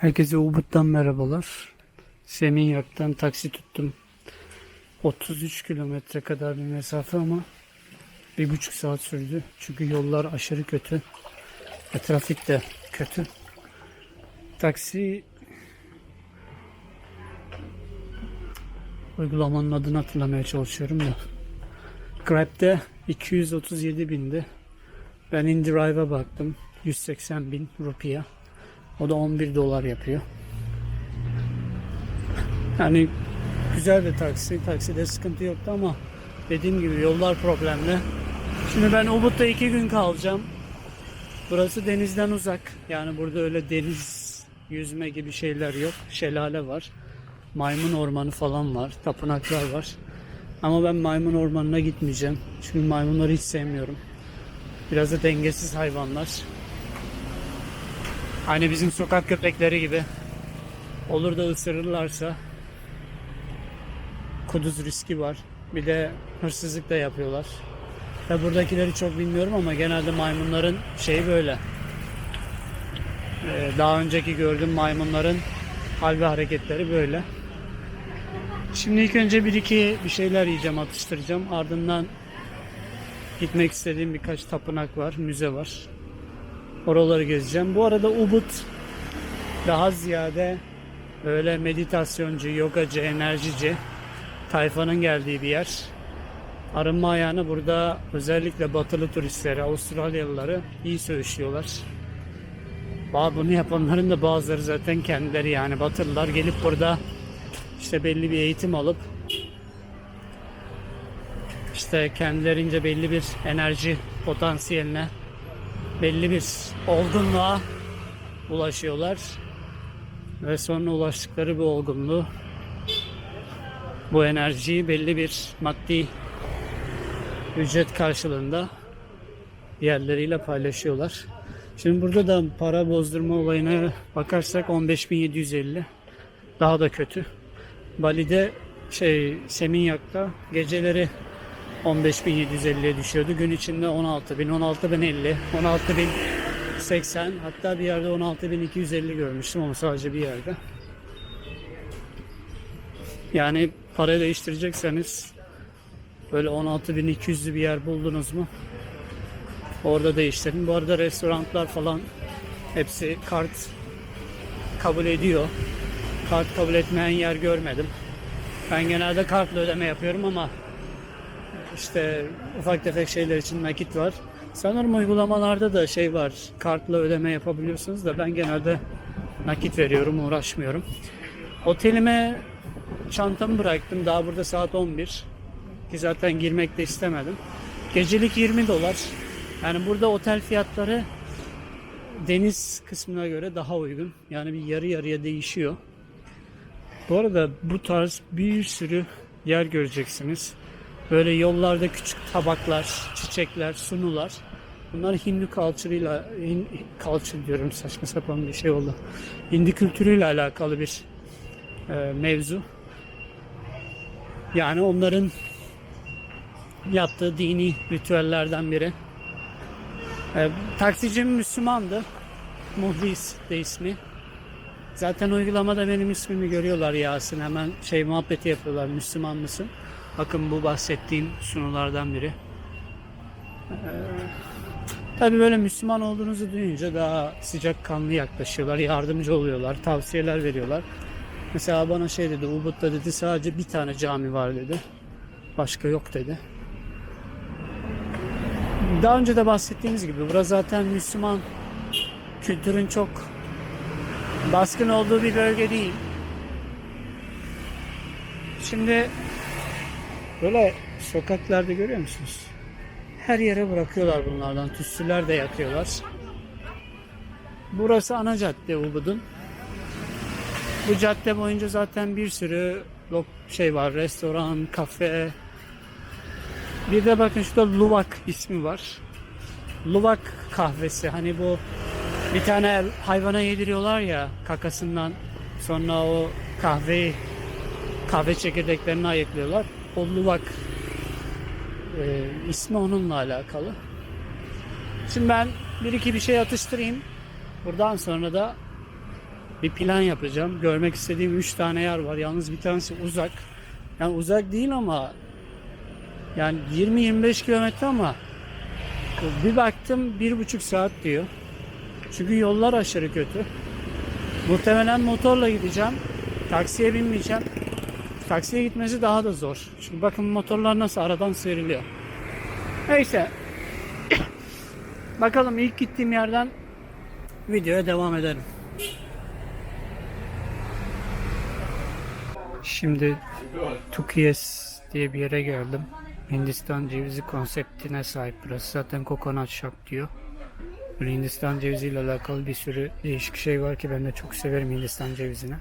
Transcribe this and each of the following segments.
Herkese Ubud'dan merhabalar. Seminyak'tan taksi tuttum. 33 kilometre kadar bir mesafe ama bir buçuk saat sürdü. Çünkü yollar aşırı kötü. Ve trafik de kötü. Taksi uygulamanın adını hatırlamaya çalışıyorum da. Grab'de 237 bindi. Ben InDrive'a baktım. 180 bin rupiye. O da 11 dolar yapıyor. Yani güzel bir taksi. Takside sıkıntı yoktu ama dediğim gibi yollar problemli. Şimdi ben Ubud'da iki gün kalacağım. Burası denizden uzak. Yani burada öyle deniz yüzme gibi şeyler yok. Şelale var. Maymun ormanı falan var. Tapınaklar var. Ama ben maymun ormanına gitmeyeceğim. Çünkü maymunları hiç sevmiyorum. Biraz da dengesiz hayvanlar. Hani bizim sokak köpekleri gibi. Olur da ısırırlarsa kuduz riski var. Bir de hırsızlık da yapıyorlar. Tabi buradakileri çok bilmiyorum ama genelde maymunların şeyi böyle. Ee, daha önceki gördüğüm maymunların hal ve hareketleri böyle. Şimdi ilk önce bir iki bir şeyler yiyeceğim, atıştıracağım. Ardından gitmek istediğim birkaç tapınak var, müze var. Oraları gezeceğim. Bu arada Ubud daha ziyade böyle meditasyoncu, yogacı, enerjici tayfanın geldiği bir yer. Arınma ayağını burada özellikle batılı turistleri, Avustralyalıları iyi söğüşlüyorlar. Bunu yapanların da bazıları zaten kendileri yani batılılar gelip burada işte belli bir eğitim alıp işte kendilerince belli bir enerji potansiyeline belli bir olgunluğa ulaşıyorlar. Ve sonra ulaştıkları bu olgunluğu bu enerjiyi belli bir maddi ücret karşılığında diğerleriyle paylaşıyorlar. Şimdi burada da para bozdurma olayına bakarsak 15.750 daha da kötü. Bali'de şey Seminyak'ta geceleri 15.750'ye düşüyordu. Gün içinde 16.000, 16.050, 16.080 hatta bir yerde 16.250 görmüştüm ama sadece bir yerde. Yani para değiştirecekseniz böyle 16.200'lü bir yer buldunuz mu? Orada değiştirin. Bu arada restoranlar falan hepsi kart kabul ediyor. Kart kabul etmeyen yer görmedim. Ben genelde kartla ödeme yapıyorum ama işte ufak tefek şeyler için nakit var. Sanırım uygulamalarda da şey var. Kartla ödeme yapabiliyorsunuz da ben genelde nakit veriyorum, uğraşmıyorum. Otelime çantamı bıraktım. Daha burada saat 11. Ki zaten girmek de istemedim. Gecelik 20 dolar. Yani burada otel fiyatları deniz kısmına göre daha uygun. Yani bir yarı yarıya değişiyor. Bu arada bu tarz bir sürü yer göreceksiniz. Böyle yollarda küçük tabaklar, çiçekler, sunular. Bunlar Hindu Hin, culture diyorum saçma sapan bir şey oldu. Hindi kültürüyle alakalı bir e, mevzu. Yani onların yaptığı dini ritüellerden biri. E, taksicim Müslümandı. Muhlis de ismi. Zaten uygulamada benim ismimi görüyorlar Yasin. Hemen şey muhabbeti yapıyorlar. Müslüman mısın? Bakın bu bahsettiğim sunulardan biri. Ee, tabii böyle Müslüman olduğunuzu duyunca daha sıcak kanlı yaklaşıyorlar. Yardımcı oluyorlar. Tavsiyeler veriyorlar. Mesela bana şey dedi. Ubud'da dedi sadece bir tane cami var dedi. Başka yok dedi. Daha önce de bahsettiğimiz gibi burası zaten Müslüman kültürün çok baskın olduğu bir bölge değil. Şimdi böyle sokaklarda görüyor musunuz? Her yere bırakıyorlar bunlardan. Tütsüler de yakıyorlar. Burası ana cadde Ubud'un. Bu cadde boyunca zaten bir sürü şey var. Restoran, kafe. Bir de bakın şurada Luvak ismi var. Luvak kahvesi. Hani bu bir tane hayvana yediriyorlar ya kakasından sonra o kahveyi kahve çekirdeklerini ayıklıyorlar. O luvak e, ismi onunla alakalı. Şimdi ben bir iki bir şey atıştırayım. Buradan sonra da bir plan yapacağım. Görmek istediğim 3 tane yer var. Yalnız bir tanesi uzak. Yani uzak değil ama yani 20-25 kilometre ama bir baktım bir buçuk saat diyor. Çünkü yollar aşırı kötü. Muhtemelen motorla gideceğim. Taksiye binmeyeceğim. Taksiye gitmesi daha da zor. Çünkü bakın motorlar nasıl aradan sıyrılıyor. Neyse. Bakalım ilk gittiğim yerden videoya devam edelim. Şimdi Tukiyes diye bir yere geldim. Hindistan cevizi konseptine sahip burası. Zaten coconut shop diyor. Böyle Hindistan ceviziyle alakalı bir sürü değişik şey var ki ben de çok severim Hindistan cevizini.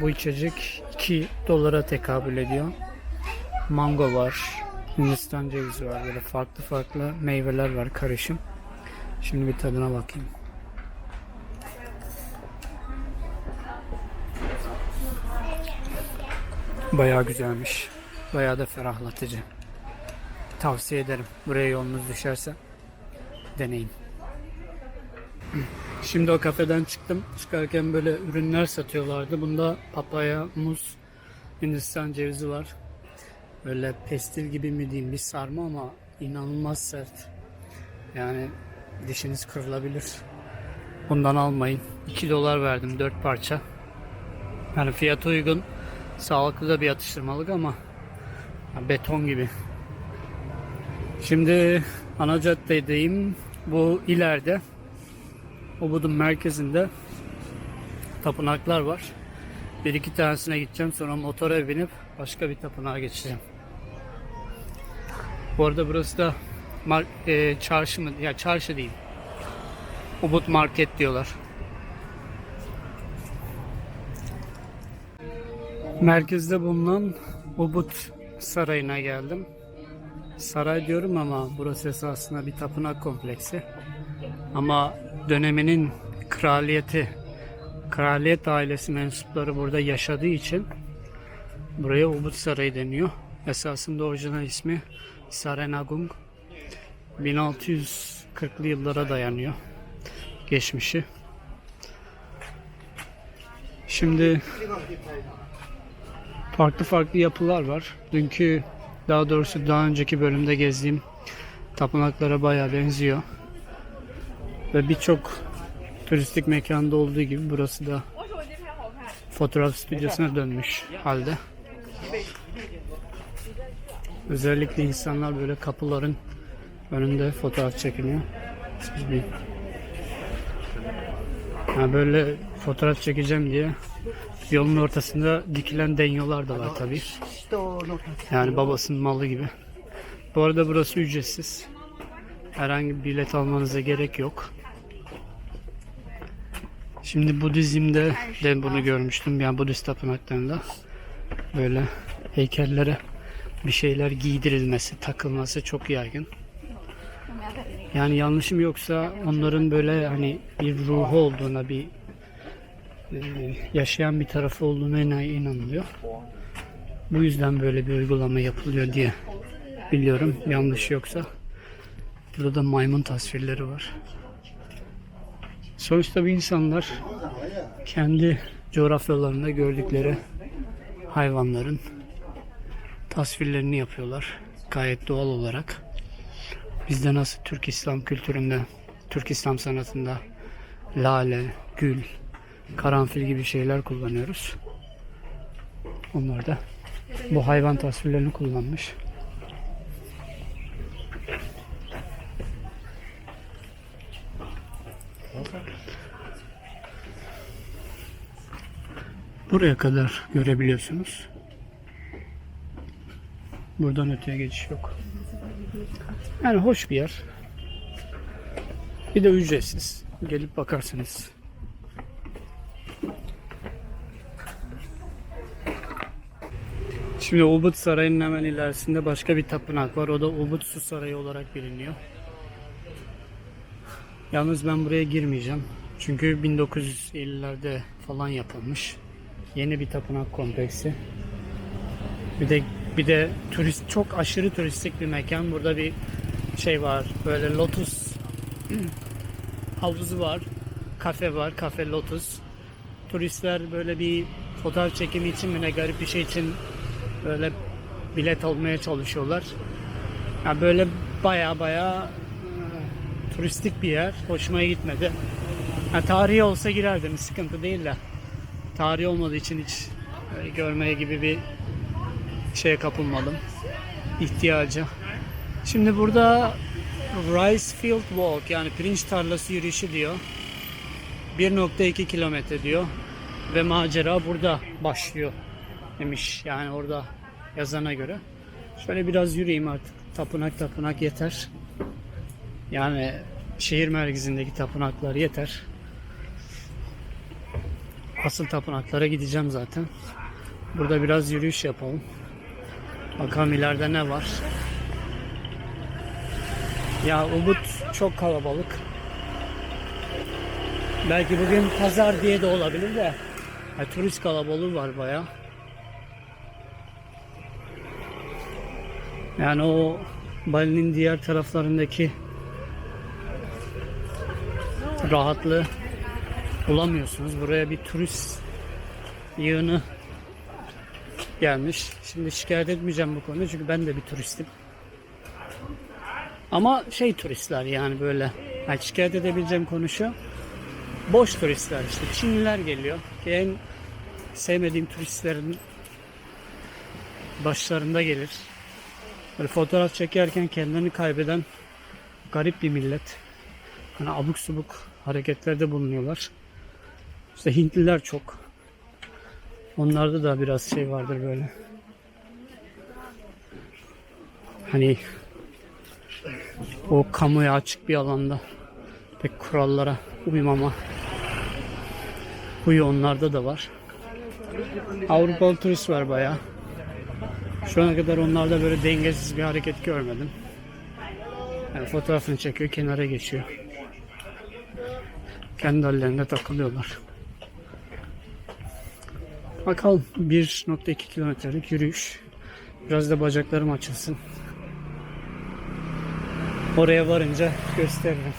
Bu içecek 2 dolara tekabül ediyor. Mango var, Hindistan cevizi var. Böyle farklı farklı meyveler var karışım. Şimdi bir tadına bakayım. Bayağı güzelmiş. Bayağı da ferahlatıcı. Tavsiye ederim. Buraya yolunuz düşerse deneyin. Şimdi o kafeden çıktım. Çıkarken böyle ürünler satıyorlardı. Bunda papaya, muz, Hindistan cevizi var. Böyle pestil gibi mi diyeyim bir sarma ama inanılmaz sert. Yani dişiniz kırılabilir. Bundan almayın. 2 dolar verdim 4 parça. Yani fiyatı uygun. Sağlıklı da bir atıştırmalık ama beton gibi. Şimdi ana caddedeyim. Bu ileride Ubud'un merkezinde tapınaklar var. Bir iki tanesine gideceğim sonra motora binip başka bir tapınağa geçeceğim. Bu arada burası da mar- e, çarşı mı? Ya çarşı değil. Ubud Market diyorlar. Merkezde bulunan Ubud Sarayı'na geldim. Saray diyorum ama burası esasında bir tapınak kompleksi. Ama döneminin kraliyeti, kraliyet ailesi mensupları burada yaşadığı için buraya Ubud Sarayı deniyor. Esasında orijinal ismi Sarenagung. 1640'lı yıllara dayanıyor geçmişi. Şimdi farklı farklı yapılar var. Dünkü daha doğrusu daha önceki bölümde gezdiğim tapınaklara bayağı benziyor. Ve birçok turistik mekanda olduğu gibi burası da fotoğraf stüdyosuna dönmüş halde. Özellikle insanlar böyle kapıların önünde fotoğraf çekiniyor. Yani böyle fotoğraf çekeceğim diye yolun ortasında dikilen denyolar da var tabii. Yani babasının malı gibi. Bu arada burası ücretsiz. Herhangi bir bilet almanıza gerek yok. Şimdi Budizm'de de bunu görmüştüm. Yani Budist tapınaklarında böyle heykellere bir şeyler giydirilmesi, takılması çok yaygın. Yani yanlışım yoksa onların böyle hani bir ruhu olduğuna, bir e, yaşayan bir tarafı olduğuna ina- inanılıyor. Bu yüzden böyle bir uygulama yapılıyor diye biliyorum. Yanlış yoksa. Burada da maymun tasvirleri var. Sonuçta bu insanlar kendi coğrafyalarında gördükleri hayvanların tasvirlerini yapıyorlar. Gayet doğal olarak. Bizde nasıl Türk İslam kültüründe, Türk İslam sanatında lale, gül, karanfil gibi şeyler kullanıyoruz. Onlar da bu hayvan tasvirlerini kullanmış. Buraya kadar görebiliyorsunuz. Buradan öteye geçiş yok. Yani hoş bir yer. Bir de ücretsiz. Gelip bakarsınız. Şimdi Ubud Sarayı'nın hemen ilerisinde başka bir tapınak var. O da Ubud Su Sarayı olarak biliniyor. Yalnız ben buraya girmeyeceğim. Çünkü 1950'lerde falan yapılmış. Yeni bir tapınak kompleksi. Bir de bir de turist çok aşırı turistik bir mekan. Burada bir şey var. Böyle Lotus havuzu var. Kafe var. Kafe Lotus. turistler böyle bir fotoğraf çekimi için mi ne garip bir şey için böyle bilet almaya çalışıyorlar. Yani böyle baya baya e, turistik bir yer. Hoşuma gitmedi. Ha, tarihi olsa girerdim. Sıkıntı değil de. Tarihi olmadığı için hiç görmeye gibi bir şeye kapılmadım. İhtiyacı. Şimdi burada Rice Field Walk yani pirinç tarlası yürüyüşü diyor. 1.2 kilometre diyor. Ve macera burada başlıyor demiş. Yani orada yazana göre. Şöyle biraz yürüyeyim artık. Tapınak tapınak yeter. Yani şehir merkezindeki tapınaklar yeter. Asıl tapınaklara gideceğim zaten. Burada biraz yürüyüş yapalım. Bakalım ileride ne var. Ya Ubud çok kalabalık. Belki bugün pazar diye de olabilir de. Ya, turist kalabalığı var baya. Yani o Bali'nin diğer taraflarındaki rahatlığı bulamıyorsunuz. Buraya bir turist yığını gelmiş. Şimdi şikayet etmeyeceğim bu konuda çünkü ben de bir turistim. Ama şey turistler yani böyle yani şikayet edebileceğim konu şu. Boş turistler işte. Çinliler geliyor. En sevmediğim turistlerin başlarında gelir. Böyle fotoğraf çekerken kendini kaybeden garip bir millet. Hani abuk subuk hareketlerde bulunuyorlar. İşte Hintliler çok. Onlarda da biraz şey vardır böyle. Hani o kamuya açık bir alanda pek kurallara uymama huyu onlarda da var. Avrupalı turist var bayağı. Şu ana kadar onlarda böyle dengesiz bir hareket görmedim. Yani fotoğrafını çekiyor, kenara geçiyor. Kendi hallerinde takılıyorlar. Bakalım 1.2 kilometrelik yürüyüş. Biraz da bacaklarım açılsın. Oraya varınca gösteririm.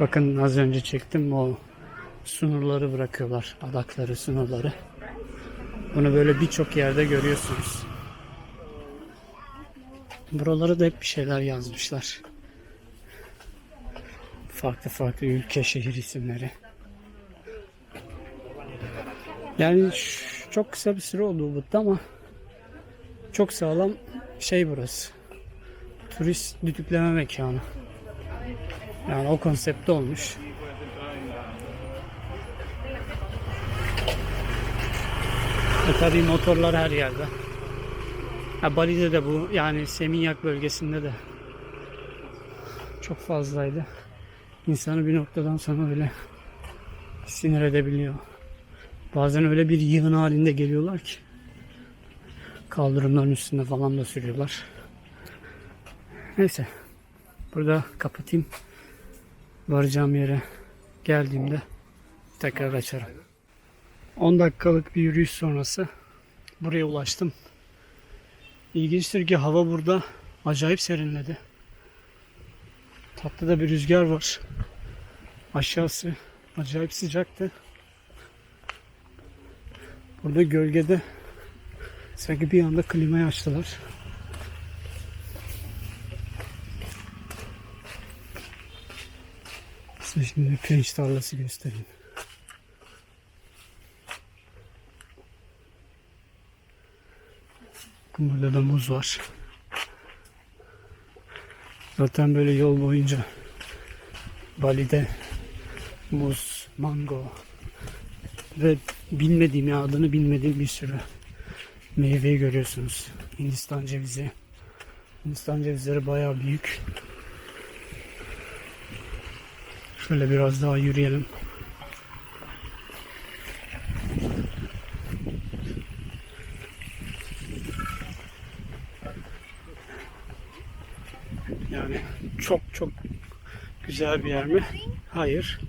Bakın az önce çektim o sunurları bırakıyorlar. Adakları, sunurları. Bunu böyle birçok yerde görüyorsunuz. Buralara da hep bir şeyler yazmışlar. Farklı farklı ülke, şehir isimleri. Yani çok kısa bir süre oldu Ubud'da ama çok sağlam şey burası. Turist düdükleme mekanı. Yani o konsepte olmuş. E tabii motorlar her yerde. Ha, Bali'de de bu yani Seminyak bölgesinde de çok fazlaydı. İnsanı bir noktadan sonra öyle sinir edebiliyor. Bazen öyle bir yığın halinde geliyorlar ki kaldırımların üstünde falan da sürüyorlar. Neyse. Burada kapatayım. Varacağım yere geldiğimde tekrar açarım. 10 dakikalık bir yürüyüş sonrası buraya ulaştım. İlginçtir ki hava burada acayip serinledi. Tatlı da bir rüzgar var. Aşağısı acayip sıcaktı. Burada gölgede sanki bir anda klimayı açtılar. Size şimdi pirinç tarlası göstereyim. Burada da muz var. Zaten böyle yol boyunca Bali'de muz, mango ve bilmediğim ya adını bilmediğim bir sürü meyveyi görüyorsunuz. Hindistan cevizi. Hindistan cevizleri bayağı büyük. Şöyle biraz daha yürüyelim. Yani çok güzel bir yer mi? Hayır.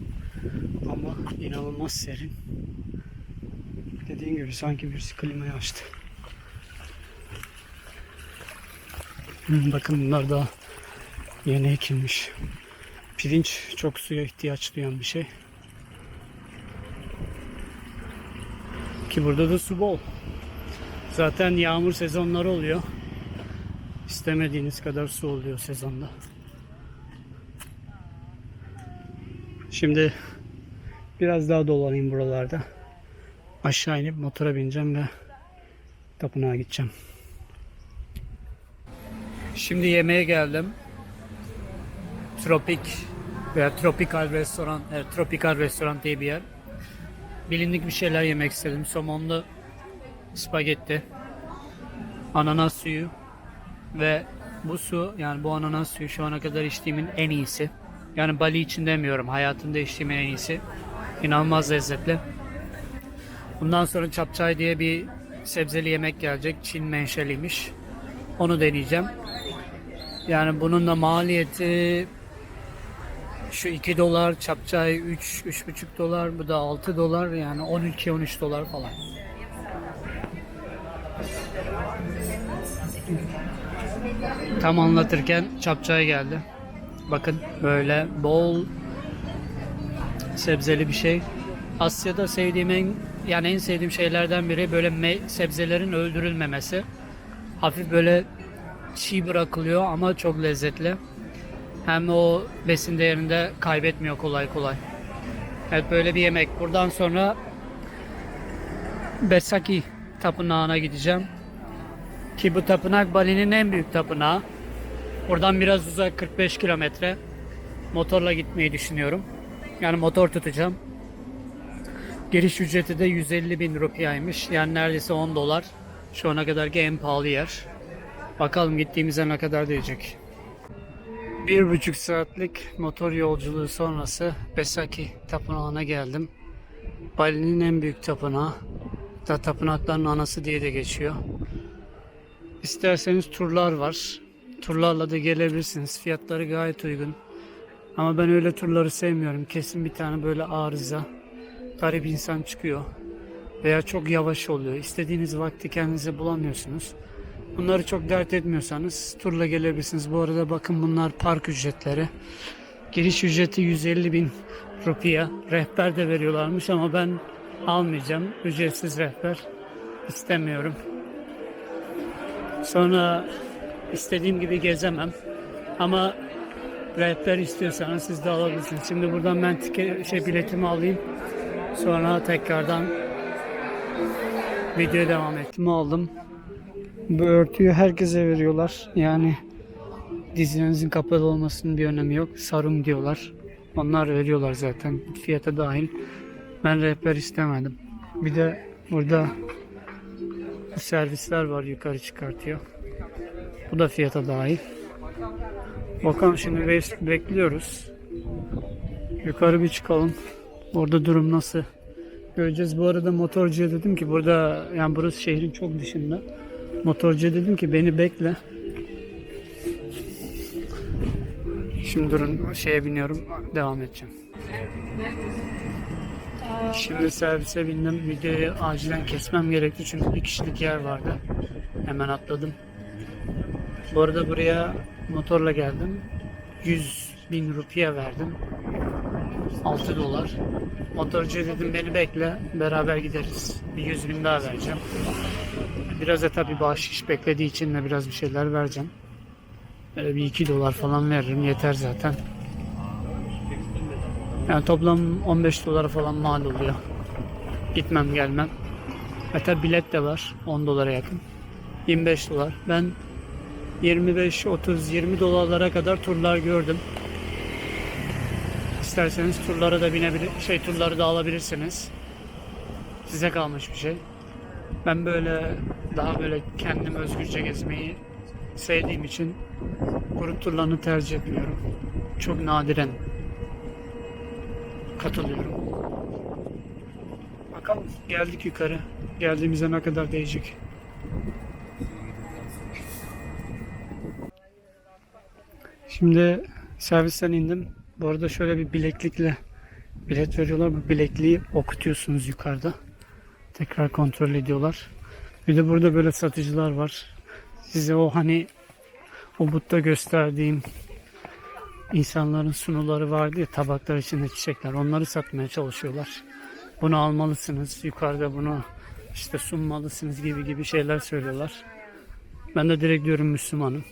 Ama inanılmaz serin. Dediğim gibi sanki birisi klimayı açtı. Hmm, bakın bunlar da yeni ekilmiş. Pirinç çok suya ihtiyaç duyan bir şey. Ki burada da su bol. Zaten yağmur sezonları oluyor. İstemediğiniz kadar su oluyor sezonda. Şimdi biraz daha dolanayım buralarda. Aşağı inip motora bineceğim ve tapınağa gideceğim. Şimdi yemeğe geldim. Tropik veya Tropical Restoran, evet, Tropical Restoran diye bir yer. Bilindik bir şeyler yemek istedim. Somonlu spagetti, ananas suyu ve bu su yani bu ananas suyu şu ana kadar içtiğimin en iyisi. Yani Bali için demiyorum. Hayatımda içtiğimin en iyisi. İnanılmaz lezzetli. Bundan sonra çapçay diye bir sebzeli yemek gelecek. Çin menşeliymiş. Onu deneyeceğim. Yani bunun da maliyeti şu 2 dolar, çapçay 3 3,5 dolar, bu da 6 dolar yani 12 13 dolar falan. Tam anlatırken çapçay geldi. Bakın böyle bol sebzeli bir şey. Asya'da sevdiğim en yani en sevdiğim şeylerden biri böyle me- sebzelerin öldürülmemesi. Hafif böyle çiğ bırakılıyor ama çok lezzetli. Hem o besin değerini de kaybetmiyor kolay kolay. Evet böyle bir yemek. Buradan sonra Besaki tapınağına gideceğim. Ki bu tapınak Bali'nin en büyük tapınağı. Buradan biraz uzak 45 kilometre. Motorla gitmeyi düşünüyorum. Yani motor tutacağım. Giriş ücreti de 150 bin rupiyaymış. Yani neredeyse 10 dolar. Şu ana kadarki en pahalı yer. Bakalım gittiğimizde ne kadar diyecek. Bir buçuk saatlik motor yolculuğu sonrası Besaki tapınağına geldim. Bali'nin en büyük tapınağı. Da tapınakların anası diye de geçiyor. İsterseniz turlar var. Turlarla da gelebilirsiniz. Fiyatları gayet uygun. Ama ben öyle turları sevmiyorum. Kesin bir tane böyle arıza, garip insan çıkıyor. Veya çok yavaş oluyor. İstediğiniz vakti kendinize bulamıyorsunuz. Bunları çok dert etmiyorsanız turla gelebilirsiniz. Bu arada bakın bunlar park ücretleri. Giriş ücreti 150 bin rupiya. Rehber de veriyorlarmış ama ben almayacağım. Ücretsiz rehber istemiyorum. Sonra istediğim gibi gezemem. Ama rehber istiyorsanız siz de alabilirsiniz. Şimdi buradan ben tike, şey biletimi alayım. Sonra tekrardan videoya devam ettim. Aldım. Bu örtüyü herkese veriyorlar. Yani dizinizin kapalı olmasının bir önemi yok. Sarung diyorlar. Onlar veriyorlar zaten. Fiyata dahil. Ben rehber istemedim. Bir de burada servisler var yukarı çıkartıyor. Bu da fiyata dahil. Bakalım şimdi bek- bekliyoruz. Yukarı bir çıkalım. Orada durum nasıl? Göreceğiz. Bu arada motorcuya dedim ki burada yani burası şehrin çok dışında. Motorcuya dedim ki beni bekle. Şimdi durun şeye biniyorum. Devam edeceğim. Şimdi servise bindim. Videoyu acilen kesmem gerekti çünkü bir kişilik yer vardı. Hemen atladım. Bu arada buraya motorla geldim. 100 bin rupiye verdim. 6 dolar. Motorcuya dedim beni bekle beraber gideriz. Bir 100 bin daha vereceğim. Biraz da tabii bahşiş beklediği için de biraz bir şeyler vereceğim. Böyle bir 2 dolar falan veririm yeter zaten. Yani toplam 15 dolara falan mal oluyor. Gitmem gelmem. Hatta bilet de var 10 dolara yakın. 25 dolar. Ben 25, 30, 20 dolarlara kadar turlar gördüm. İsterseniz turlara da binebilir, şey turları da alabilirsiniz. Size kalmış bir şey. Ben böyle daha böyle kendim özgürce gezmeyi sevdiğim için grup turlarını tercih etmiyorum. Çok nadiren katılıyorum. Bakalım geldik yukarı. Geldiğimizde ne kadar değecek. Şimdi servisten indim. Bu arada şöyle bir bileklikle bilet veriyorlar. Bu bilekliği okutuyorsunuz yukarıda. Tekrar kontrol ediyorlar. Bir de burada böyle satıcılar var. Size o hani Ubud'da gösterdiğim insanların sunuları vardı ya tabaklar içinde çiçekler onları satmaya çalışıyorlar. Bunu almalısınız yukarıda bunu işte sunmalısınız gibi gibi şeyler söylüyorlar. Ben de direkt diyorum Müslümanım.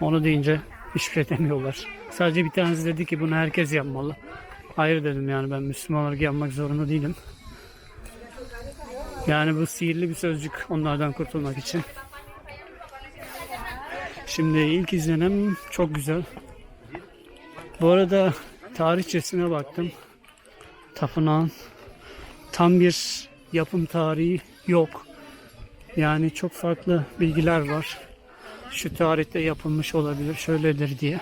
Onu deyince hiçbir şey. Sadece bir tanesi dedi ki bunu herkes yapmalı. Hayır dedim yani ben Müslüman olarak yapmak zorunda değilim. Yani bu sihirli bir sözcük onlardan kurtulmak için. Şimdi ilk izlenim çok güzel. Bu arada tarihçesine baktım. Tapınağın tam bir yapım tarihi yok. Yani çok farklı bilgiler var. Şu tarihte yapılmış olabilir, şöyledir diye.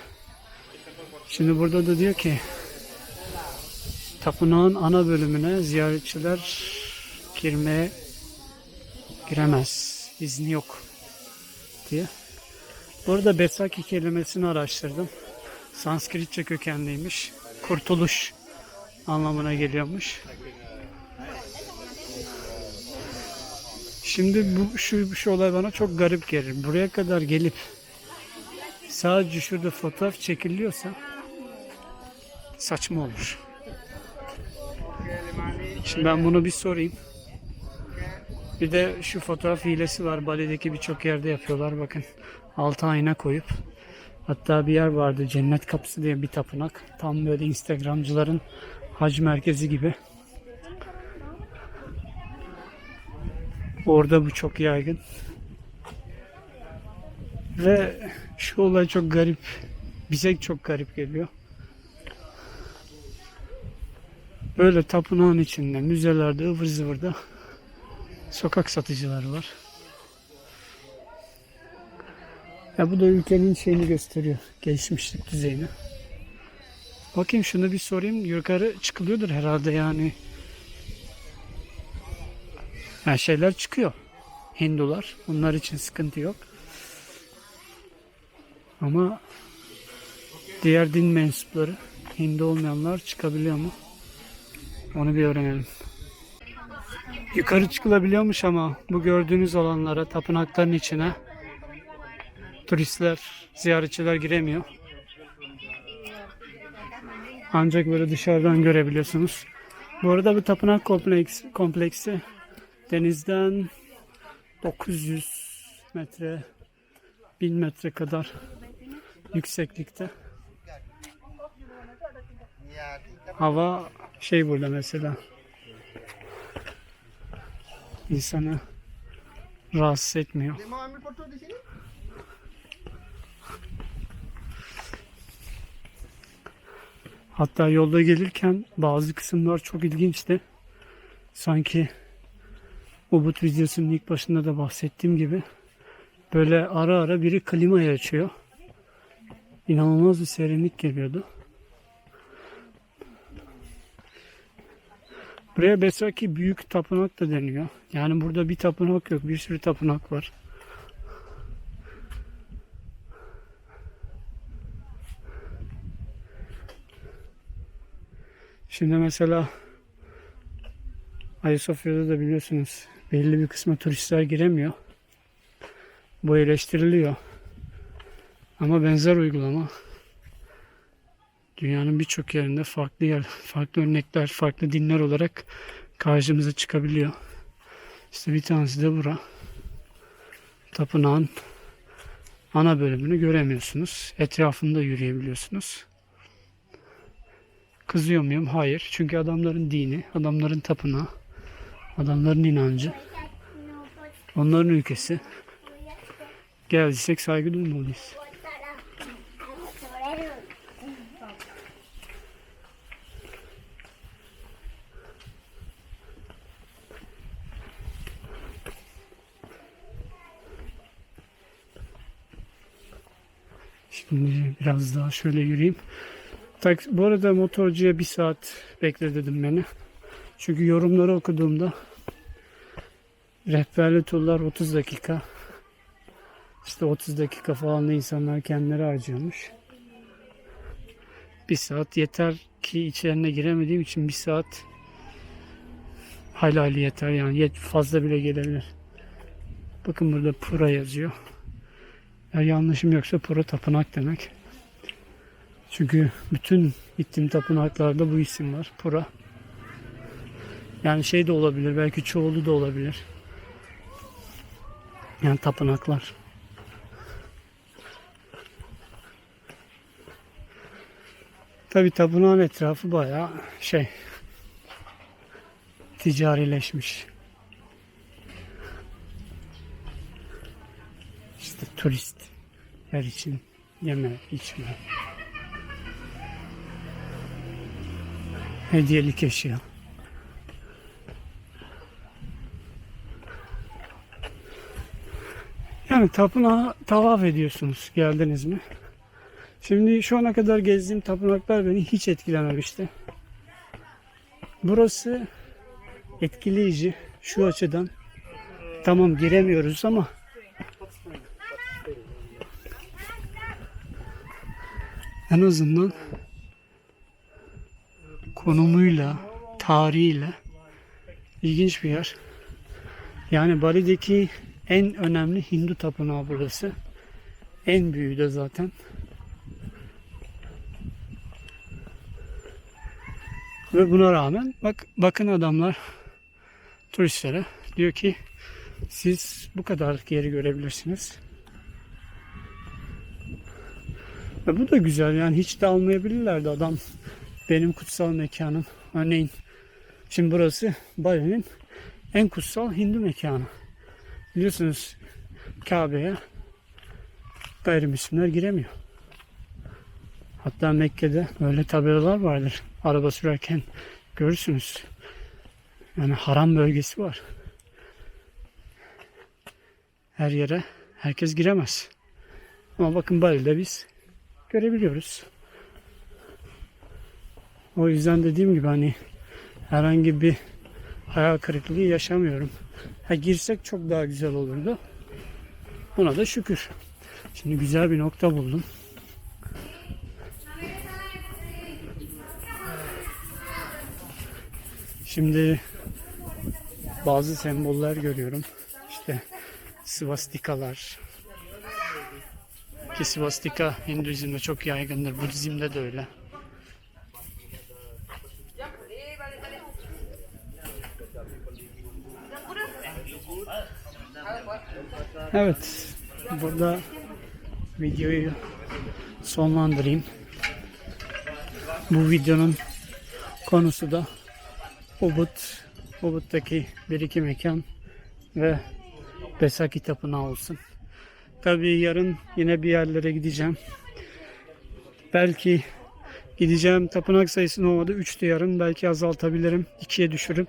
Şimdi burada da diyor ki tapınağın ana bölümüne ziyaretçiler girmeye giremez. İzni yok diye. Bu arada Besaki kelimesini araştırdım. Sanskritçe kökenliymiş. Kurtuluş anlamına geliyormuş. Şimdi bu şu, şu olay bana çok garip gelir. Buraya kadar gelip sadece şurada fotoğraf çekiliyorsa saçma olur. Şimdi ben bunu bir sorayım. Bir de şu fotoğraf hilesi var. Bali'deki birçok yerde yapıyorlar. Bakın altı ayna koyup. Hatta bir yer vardı Cennet Kapısı diye bir tapınak. Tam böyle Instagramcıların hac merkezi gibi. Orada bu çok yaygın. Ve şu olay çok garip. Bize çok garip geliyor. Böyle tapınağın içinde, müzelerde, ıvır zıvırda sokak satıcıları var. Ya bu da ülkenin şeyini gösteriyor. Gelişmişlik düzeyini. Bakayım şunu bir sorayım. Yukarı çıkılıyordur herhalde yani. Yani şeyler çıkıyor. Hindular. Bunlar için sıkıntı yok. Ama diğer din mensupları Hindu olmayanlar çıkabiliyor mu? Onu bir öğrenelim. Yukarı çıkılabiliyormuş ama bu gördüğünüz alanlara, tapınakların içine turistler, ziyaretçiler giremiyor. Ancak böyle dışarıdan görebiliyorsunuz. Bu arada bu tapınak kompleks, kompleksi denizden 900 metre 1000 metre kadar yükseklikte. Hava şey burada mesela insanı rahatsız etmiyor. Hatta yolda gelirken bazı kısımlar çok ilginçti. Sanki Ubud videosunun ilk başında da bahsettiğim gibi böyle ara ara biri klimayı açıyor. İnanılmaz bir serinlik geliyordu. Buraya Besaki Büyük Tapınak da deniyor. Yani burada bir tapınak yok. Bir sürü tapınak var. Şimdi mesela Ayasofya'da da biliyorsunuz belli bir kısma turistler giremiyor. Bu eleştiriliyor. Ama benzer uygulama dünyanın birçok yerinde farklı yer, farklı örnekler, farklı dinler olarak karşımıza çıkabiliyor. İşte bir tanesi de bura. Tapınağın ana bölümünü göremiyorsunuz. Etrafında yürüyebiliyorsunuz. Kızıyor muyum? Hayır. Çünkü adamların dini, adamların tapınağı, adamların inancı, onların ülkesi. Geldiysek saygı duymalıyız. Şimdi biraz daha şöyle yürüyeyim. Bu arada motorcuya bir saat bekle dedim beni. Çünkü yorumları okuduğumda rehberli turlar 30 dakika. İşte 30 dakika falan da insanlar kendileri harcıyormuş. Bir saat yeter ki içlerine giremediğim için bir saat halali yeter yani yet fazla bile gelebilir. Bakın burada Pura yazıyor. Eğer yanlışım yoksa Pura tapınak demek. Çünkü bütün gittiğim tapınaklarda bu isim var. Pura. Yani şey de olabilir. Belki çoğulu da olabilir. Yani tapınaklar. Tabi tapınağın etrafı bayağı şey ticarileşmiş. İşte turist yer için yeme, içme. Hediyelik eşya. Yani tapınağı tavaf ediyorsunuz geldiniz mi? Şimdi şu ana kadar gezdiğim tapınaklar beni hiç etkilememişti. Burası etkileyici şu açıdan. Tamam giremiyoruz ama en azından konumuyla, tarihiyle ilginç bir yer. Yani Bali'deki en önemli Hindu tapınağı burası. En büyüğü de zaten. Ve buna rağmen bak bakın adamlar turistlere diyor ki siz bu kadar yeri görebilirsiniz. Ve bu da güzel yani hiç de almayabilirlerdi adam benim kutsal mekanım. Örneğin şimdi burası Bali'nin en kutsal Hindu mekanı. Biliyorsunuz Kabe'ye gayrimüslimler giremiyor. Hatta Mekke'de öyle tabelalar vardır. Araba sürerken görürsünüz. Yani haram bölgesi var. Her yere herkes giremez. Ama bakın Bali'de biz görebiliyoruz. O yüzden dediğim gibi hani herhangi bir hayal kırıklığı yaşamıyorum. Ha girsek çok daha güzel olurdu. Buna da şükür. Şimdi güzel bir nokta buldum. Şimdi bazı semboller görüyorum. İşte svastikalar. Ki svastika Hinduizm'de çok yaygındır. Budizm'de de öyle. Evet. Burada videoyu sonlandırayım. Bu videonun konusu da Ubud, Ubud'daki bir iki mekan ve Besaki Tapınağı olsun. Tabii yarın yine bir yerlere gideceğim. Belki gideceğim tapınak sayısını olmadı. 3'tü yarın. Belki azaltabilirim. 2'ye düşürüp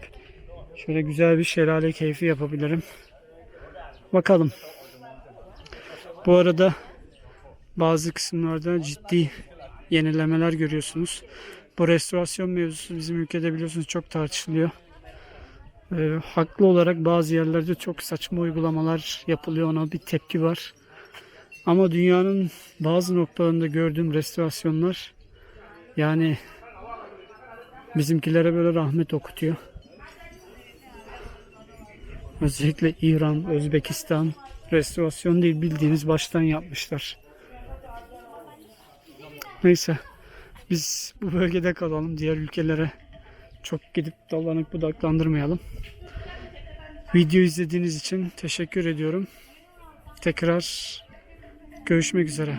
şöyle güzel bir şelale keyfi yapabilirim. Bakalım. Bu arada bazı kısımlarda ciddi yenilemeler görüyorsunuz. Bu restorasyon mevzusu bizim ülkede biliyorsunuz çok tartışılıyor. Ee, haklı olarak bazı yerlerde çok saçma uygulamalar yapılıyor. Ona bir tepki var. Ama dünyanın bazı noktalarında gördüğüm restorasyonlar yani bizimkilere böyle rahmet okutuyor. Özellikle İran, Özbekistan restorasyon değil bildiğiniz baştan yapmışlar. Neyse biz bu bölgede kalalım. Diğer ülkelere çok gidip dolanıp budaklandırmayalım. Video izlediğiniz için teşekkür ediyorum. Tekrar görüşmek üzere.